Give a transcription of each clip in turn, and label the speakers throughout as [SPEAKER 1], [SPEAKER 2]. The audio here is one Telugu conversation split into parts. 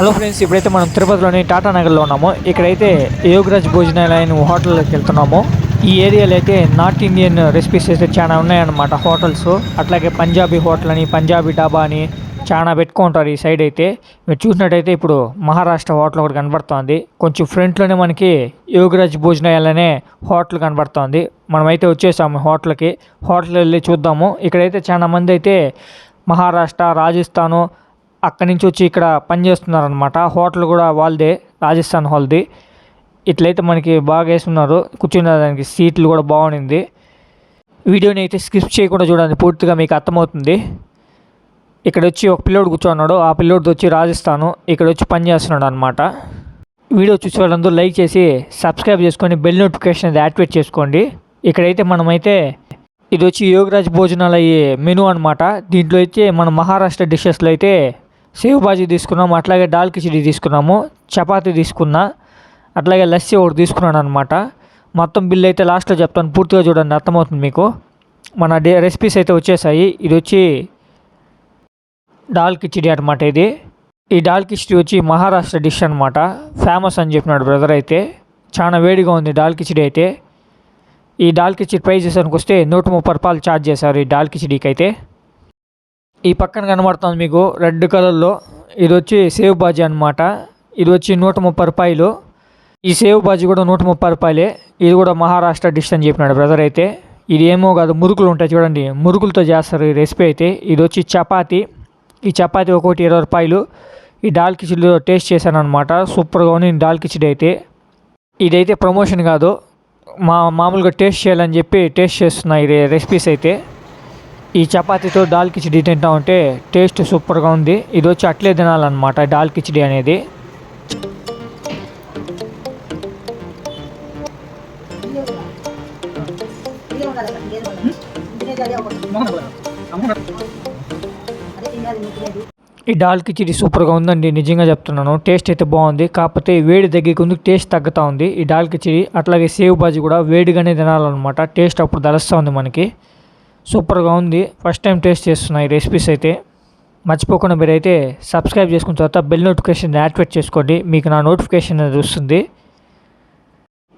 [SPEAKER 1] హలో ఫ్రెండ్స్ ఇప్పుడైతే మనం తిరుపతిలోని టాటా నగర్లో ఉన్నాము. ఇక్కడైతే యోగరాజ్ భోజనాలయం హోటల్లోకి వెళ్తున్నాము. ఈ ఏరియాలో అయితే నార్త్ ఇండియన్ రెసిపీస్ అయితే చాలా ఉన్నాయన్నమాట హోటల్స్. అట్లాగే పంజాబీ హోటల్ అని పంజాబీ డాబా అని చాలా పెట్టుకుంటారు ఈ సైడ్ అయితే. మీరు చూసినట్టయితే ఇప్పుడు మహారాష్ట్ర హోటల్ ఒకటి కనబడుతోంది. కొంచెం ఫ్రంట్లోనే మనకి యోగరాజ్ భోజనాలనే హోటల్ కనబడుతోంది. మనమైతే వచ్చేసాము హోటల్కి. హోటల్ వెళ్ళి చూద్దాము. ఇక్కడైతే చాలా మంది అయితే మహారాష్ట్ర రాజస్థాను అక్కడి నుంచి వచ్చి ఇక్కడ పనిచేస్తున్నారనమాట హోటల్ కూడా వాళ్ళదే రాజస్థాన్ హాల్ది ఇట్లయితే మనకి బాగా వేస్తున్నారు కూర్చున్న దానికి సీట్లు కూడా బాగుంది వీడియోని అయితే స్కిప్ చేయకుండా చూడండి పూర్తిగా మీకు అర్థమవుతుంది. ఇక్కడ వచ్చి ఒక పిల్లోడు కూర్చోన్నాడు ఆ పిల్లోడితో వచ్చి రాజస్థాను ఇక్కడ వచ్చి పని చేస్తున్నాడు అనమాట వీడియో చూసే వాళ్ళందరూ లైక్ చేసి సబ్స్క్రైబ్ చేసుకొని బెల్ నోటిఫికేషన్ అది యాక్టివేట్ చేసుకోండి. ఇక్కడైతే మనమైతే ఇది వచ్చి యోగరాజ్ భోజనాలు అయ్యే మెనూ అనమాట దీంట్లో అయితే మన మహారాష్ట్ర డిషెస్లో అయితే సేవ్ బాజీ తీసుకున్నాము అట్లాగే దాల్ కిచిడి తీసుకున్నాము చపాతీ తీసుకున్నా అట్లాగే లస్సీ ఒకటి తీసుకున్నాను అనమాట మొత్తం బిల్ అయితే లాస్ట్లో చెప్తాను పూర్తిగా చూడండి అర్థమవుతుంది మీకు. మన డే రెసిపీస్ అయితే వచ్చేసాయి. ఇది వచ్చి దాల్ కిచిడి అనమాట ఇది. ఈ దాల్ కిచిడి వచ్చి మహారాష్ట్ర డిష్ అనమాట ఫేమస్ అని చెప్పినాడు బ్రదర్ అయితే. చాలా వేడిగా ఉంది దాల్ కిచిడి అయితే. ఈ దాల్ కిచిడి ప్రైజెస్ చేసానికి వస్తే నూట ముప్పై రూపాయలు ఛార్జ్ చేశారు ఈ దాల్ కిచిడికి అయితే ఈ పక్కన కనబడుతుంది మీకు రెడ్ కలర్లో. ఇది వచ్చి సేవ్ బాజీ అనమాట ఇది వచ్చి నూట ముప్పై రూపాయలు. ఈ సేవ్ బాజీ కూడా నూట ముప్పై రూపాయలే. ఇది కూడా మహారాష్ట్ర డిష్ అని చెప్పినాడు బ్రదర్ అయితే. ఇది ఏమో కాదు మురుకులు ఉంటాయి చూడండి. మురుకులతో చేస్తారు ఈ రెసిపీ అయితే. ఇది వచ్చి చపాతి. ఈ చపాతి ఒకటి ఇరవై రూపాయలు. ఈ దాల్ కిచిడిలో టేస్ట్ చేశాను అనమాట సూపర్గా ఉంది దాల్ కిచిడి అయితే. ఇదైతే ప్రమోషన్ కాదు. మా మామూలుగా టేస్ట్ చేయాలని చెప్పి టేస్ట్ చేస్తున్నా ఈ రెసిపీస్ అయితే. ఈ చపాతీతో దాల్ కిచిడి తింటా ఉంటే టేస్ట్ సూపర్గా ఉంది. ఇది వచ్చి అట్లే తినాలన్నమాట దాల్ కిచిడి అనేది. ఈ దాల్ కిచిడి సూపర్గా ఉందండి నిజంగా చెప్తున్నాను. టేస్ట్ అయితే బాగుంది కాకపోతే వేడి దగ్గరికి ఉంది టేస్ట్ తగ్గుతూ ఉంది. ఈ దాల్ కిచిడి అట్లాగే సేవ్ బాజీ కూడా వేడిగానే తినాలన్నమాట టేస్ట్ అప్పుడు తెలుస్తూ ఉంది మనకి. సూపర్గా ఉంది. ఫస్ట్ టైం టేస్ట్ చేస్తున్నా ఈ రెసిపీస్ అయితే మర్చిపోకుండా మీరైతే సబ్స్క్రైబ్ చేసుకున్న తర్వాత బెల్ నోటిఫికేషన్ యాక్టివేట్ చేసుకోండి. మీకు నా నోటిఫికేషన్ అనేది వస్తుంది.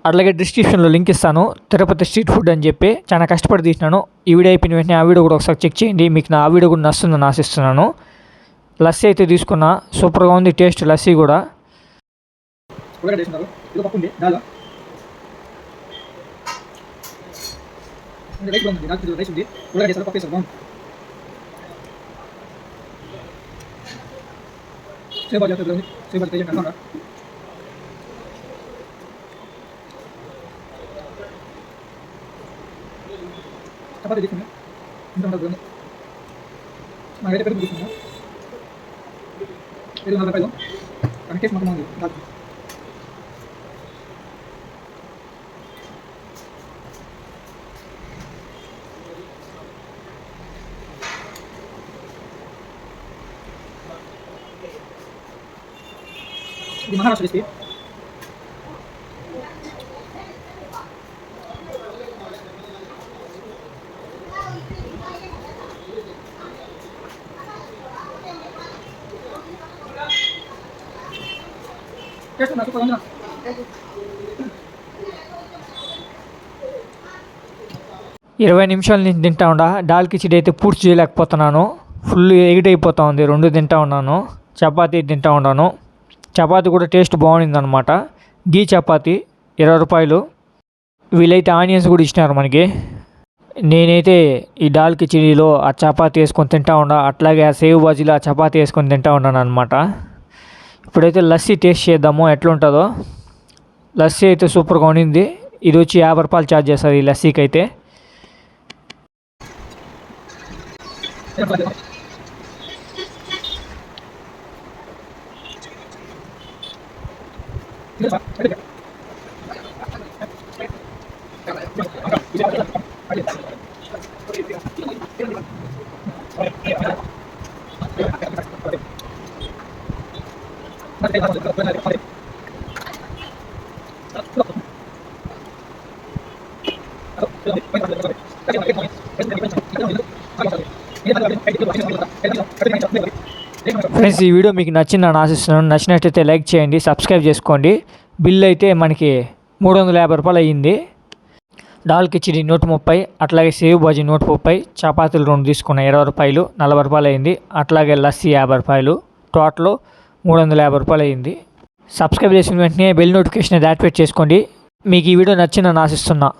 [SPEAKER 1] అట్లాగే డిస్క్రిప్షన్లో లింక్ ఇస్తాను. తిరుపతి స్ట్రీట్ ఫుడ్ అని చెప్పి చాలా కష్టపడి తీసినాను. ఈ వీడియో అయిపోయిన వెంటనే ఆ వీడియో కూడా ఒకసారి చెక్ చేయండి. మీకు నా ఆ వీడియో కూడా నస్తుందని ఆశిస్తున్నాను. లస్సీ అయితే తీసుకున్నా. సూపర్గా ఉంది. టేస్ట్ లస్సీ కూడా.
[SPEAKER 2] ఉల్లగడ్డ వేస్తున్నారు ఇది పప్పు ఉంది దాల్ ఇంకా రైస్ కూడా ఉంది దాల్ రైస్ ఉంది ఉల్లగడ్డ వేస్తారు పప్పు వేస్తారు బాగుంది సేవ్ బాగా చేస్తారు సేవ్ బాగా చేయండి అన్నా చపాతీ తీసుకున్నా ఇంత ఉంటుంది నాకైతే పెరుగు తీసుకున్నా పెరుగు నలభై రూపాయలు కానీ టేస్ట్ మాత్రం బాగుంది దాల్ ఇది మహారాష్ట్ర రెసిపీ టేస్ట్
[SPEAKER 1] ఇరవై నిమిషాల నుంచి తింటా ఉండా. డాల్ కిచిడి అయితే పూర్తి చేయలేకపోతున్నాను. ఫుల్ ఎగిట్ అయిపోతా ఉంది. రెండు తింటా ఉన్నాను. చపాతీ తింటా ఉన్నాను. చపాతీ కూడా టేస్ట్ బాగుంది అనమాట గీ చపాతి ఇరవై రూపాయలు. వీళ్ళైతే ఆనియన్స్ కూడా ఇచ్చినారు మనకి. నేనైతే ఈ దాల్ కిచిడీలో ఆ చపాతి వేసుకొని తింటా ఉండా అట్లాగే ఆ సేవ్ బాజీలో ఆ చపాతీ వేసుకొని తింటా ఉన్నాను అనమాట ఇప్పుడైతే లస్సీ టేస్ట్ చేద్దాము ఎట్లుంటుందో. లస్సీ అయితే సూపర్గా ఉండింది. ఇది వచ్చి యాభై రూపాయలు ఛార్జ్ చేస్తారు ఈ లస్సీకి అయితే Gracias. ఫ్రెండ్స్ ఈ వీడియో మీకు నచ్చిందని ఆశిస్తున్నాను. నచ్చినట్టయితే లైక్ చేయండి సబ్స్క్రైబ్ చేసుకోండి. బిల్ అయితే మనకి మూడు వందల యాభై రూపాయలు అయ్యింది. దాల్ కిచిడి నూట ముప్పై అట్లాగే సేవ్ బాజీ నూట ముప్పై చపాతీలు రెండు తీసుకున్న ఇరవై రూపాయలు నలభై రూపాయలు అయింది అట్లాగే లస్సీ యాభై రూపాయలు టోటల్ మూడు వందల యాభై రూపాయలు అయింది సబ్స్క్రైబ్ చేసిన వెంటనే బెల్ నోటిఫికేషన్ యాక్టివేట్ చేసుకోండి. మీకు ఈ వీడియో నచ్చిందని ఆశిస్తున్నా.